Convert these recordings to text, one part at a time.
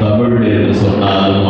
தமிழ் என்று சொன்னாலும்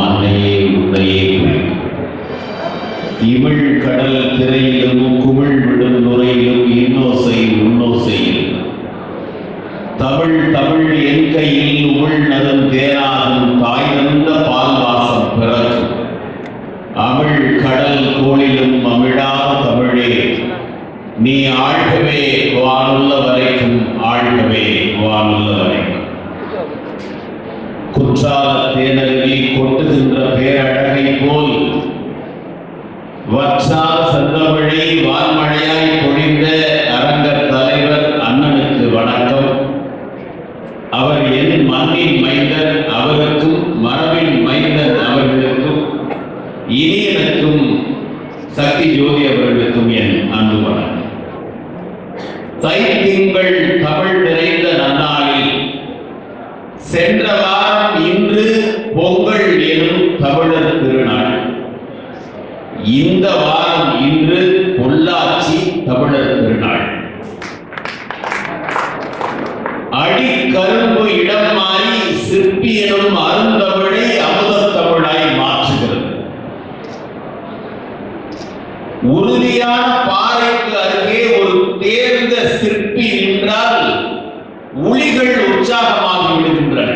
மண்ணின் மைந்தன் அவருக்கும் மரபின் மைந்தன் அவர்களுக்கும் இனியனுக்கும் சக்தி ஜோதி அவர்களுக்கும் என் அன்பு வணக்கம். தை திங்கள் தமிழ் நிறைந்த நன்னாளில் சென்ற வாரம் இன்று பொங்கல் எனும் தமிழர் திருநாள். இந்த வாரம் இன்று பொள்ளாச்சி தமிழர் திருநாள். அடிக்கரும்பு எனும் அருந்தமிழை அமுதத்தமிழாய் மாற்றுகிறது. உறுதியான பாறைக்கு அருகே ஒரு தேர்ந்த சிற்பி நின்றால் உளிகள் உற்சாகமாகி விடுகின்றன.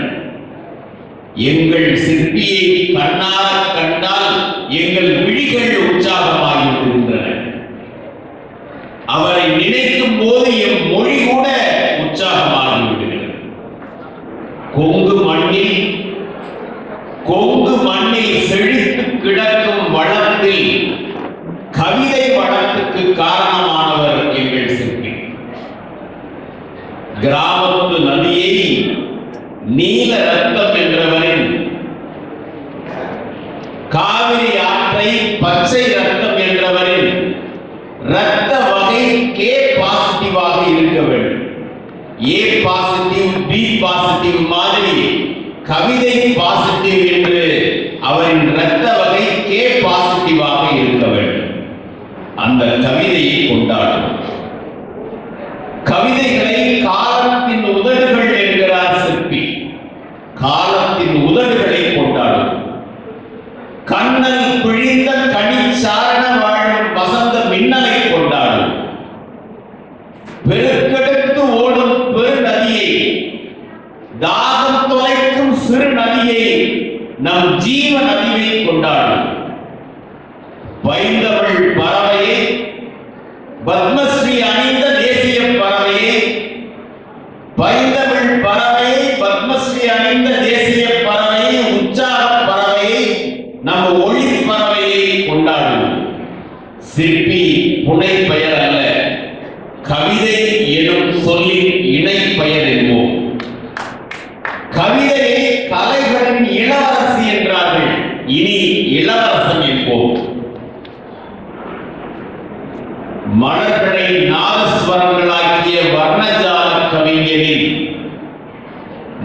எங்கள் சிற்பியை கண்ணார கண்டால் எங்கள் விழிகள் உற்சாகமாகி விடுகின்றன. அவரை நினைக்கும் போது ரத்த வகை கே பாசிட்டிவாக இருக்க வேண்டும். ஏ பாசிட்டிவ் பி பாசிட்டிவ் மாதிரி கவிதை பாசிட்டிவ் என்று அவரின் ரத்த வகை கே பாசிட்டிவாக இருக்க வேண்டும். அந்த கவிதையை கொண்டாடும் கவிதைகளை காலத்தின் உதடுகள் என்கிறார் சிற்பி. காலத்தின் உதடுகளை கொண்டாடும் கண்ணல் பிழிந்த கனி சாரண una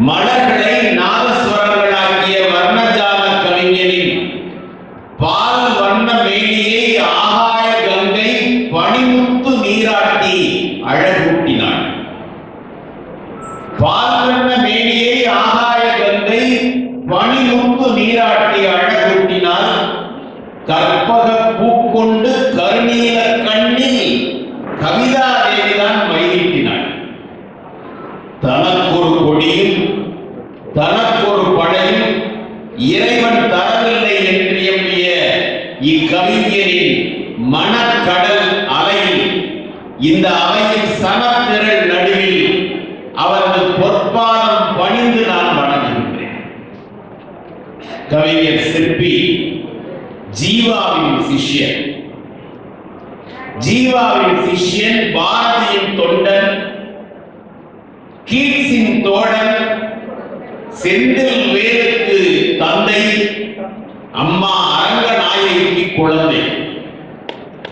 மலர்களை நாதஸ்வரங்களாக்கிய வர்ணஜால கவிஞரின் பால் வண்ண மேனியை ஆகாய கங்கை பனிமுத்து நீராட்டி அழகூட்டினாள். பால் வண்ண மேனியை ஆகாய கங்கை பனிமுத்து நீராட்டி அழகூட்டினாள். கற்பக பூக்கொண்டு கருநீல கண்ணில் கவிதா தேவிதான் மயிலிட்டினாள் தனக்கு ஒரு கொடியும் தனக்கொரு படையும் இறைவன் தரவில்லை என்று எண்ணிய இக்கவிஞரின் மனக்கடல் அலையில் இந்த அவையின் சனத்திரள் நடுவில் அவரது பொற்பாதம் பணிந்து நான் வணங்குகின்றேன். கவிஞர் சிற்பி ஜீவாவின் சிஷ்யன். ஜீவாவின் சிஷ்யன் பாரதியின் தொண்டன் கீட்ஸின் தோழன் செந்தில் வேலுக்கு தந்தை அம்மா அரங்கநாயகிக்கு குழந்தை.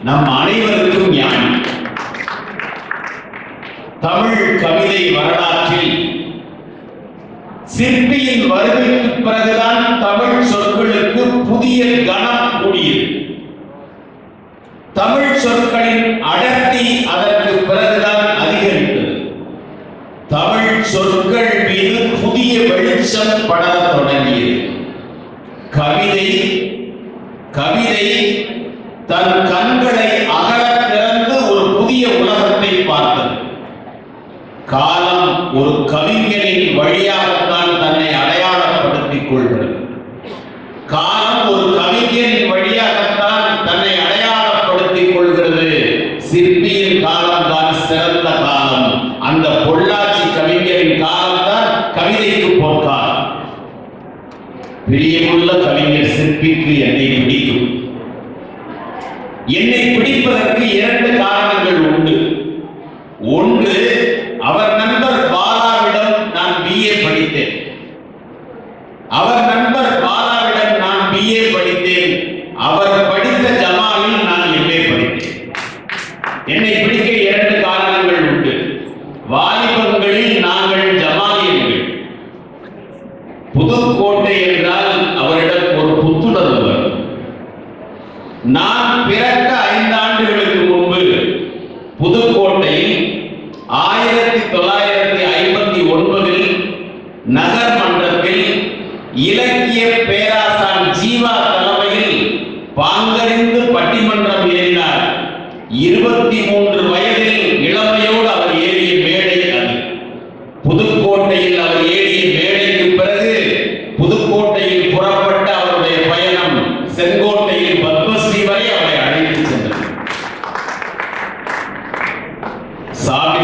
நம் அனைவருக்கும் ஞானி தமிழ் கவிதை வரலாற்றில் சிற்பியின் வருகைக்கு பிறகுதான் தமிழ் சொற்களுக்கு புதிய கணம் கூடியது. தமிழ் சொற்கள் வெளிச்சம் பட தொடங்கி அவர்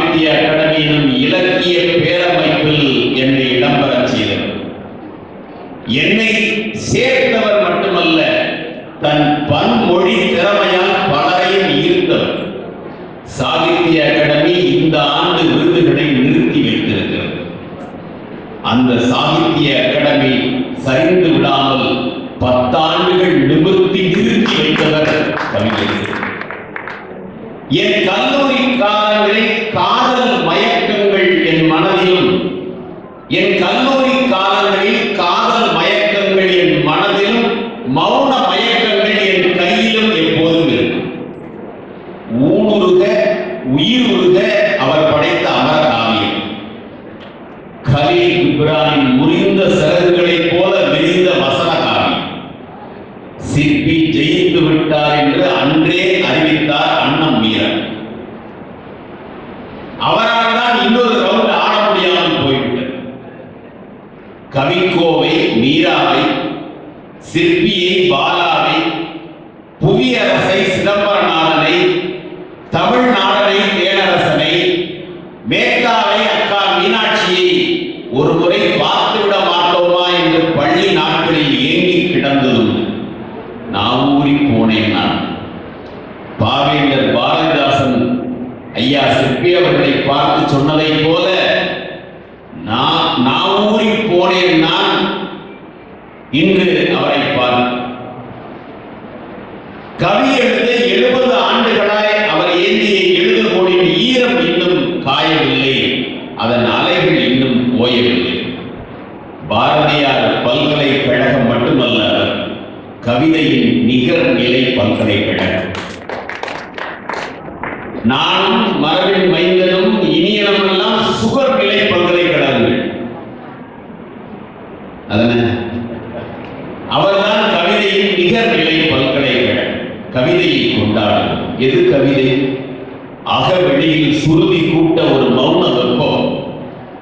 சாகித்ய அகாடமியிலும் இலக்கிய பேரமைப்பில் என்று இடம்பெற என் கல்லூரி கல்லூரிக்காரர்களை காதல் மயக்கங்கள் என் மனதிலும். என் கல்லூரி பார்த்து சொன்னதை போல நான் நான் ஊறி போனேன் நான். இன்று அவரை பார்த்து கவி எழுத எழுபது ஆண்டுகளாய் அவர் ஏந்திய எழுதுகோளின் ஈரம் இன்னும் காயவில்லை. அதன் அலைகள் இன்னும் ஓயவில்லை. பாரதியார் பல்கலைக்கழகம் மட்டுமல்ல கவிதையின் நிகர் நிலை பல்கலைக்கழகம். நானும் மரபின் மைந்த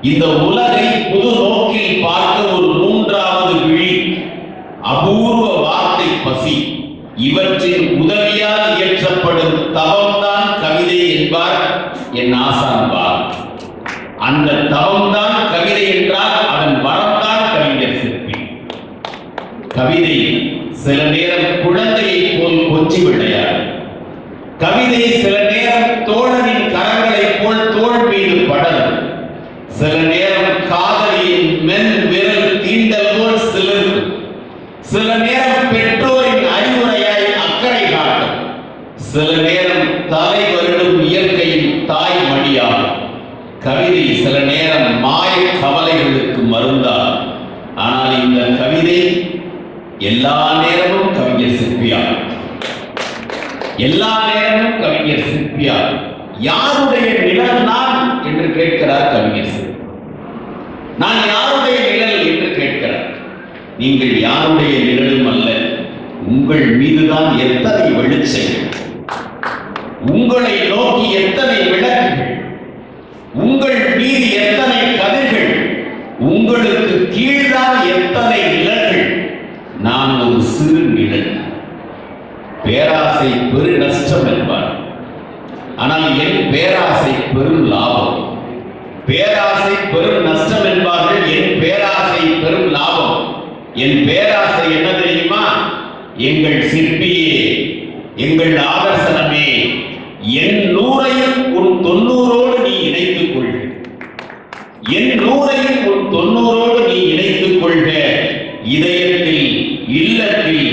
இந்த உலகை புது நோக்கில் பார்க்க நேரமும் கவிஞர் சிற்பியார் யாருடைய நிழல் நான் என்று கேட்கிறார் கவிஞர் நான் யாருடைய நிழல் என்று கேட்கிறார்? நீங்கள் யாருடைய பேராசை பெரு நஷ்டம் என்பார். ஆனால் என் பேராசை பெரும் லாபம். பேராசை பெரும் நஷ்டம் என்பார்கள் என் பேராசை பெரும் லாபம். என் பேராசை என்ன தெரியுமா? எங்கள் சிற்பியே எங்கள் ஆதர்சனமே என் நூறையும் உன் தொண்ணூறோடு நீ இணைத்துக் கொள்க என் நூறையும் உன் தொண்ணூறோடு நீ இணைத்துக் கொள்க. இதயத்தில் இல்லத்தில்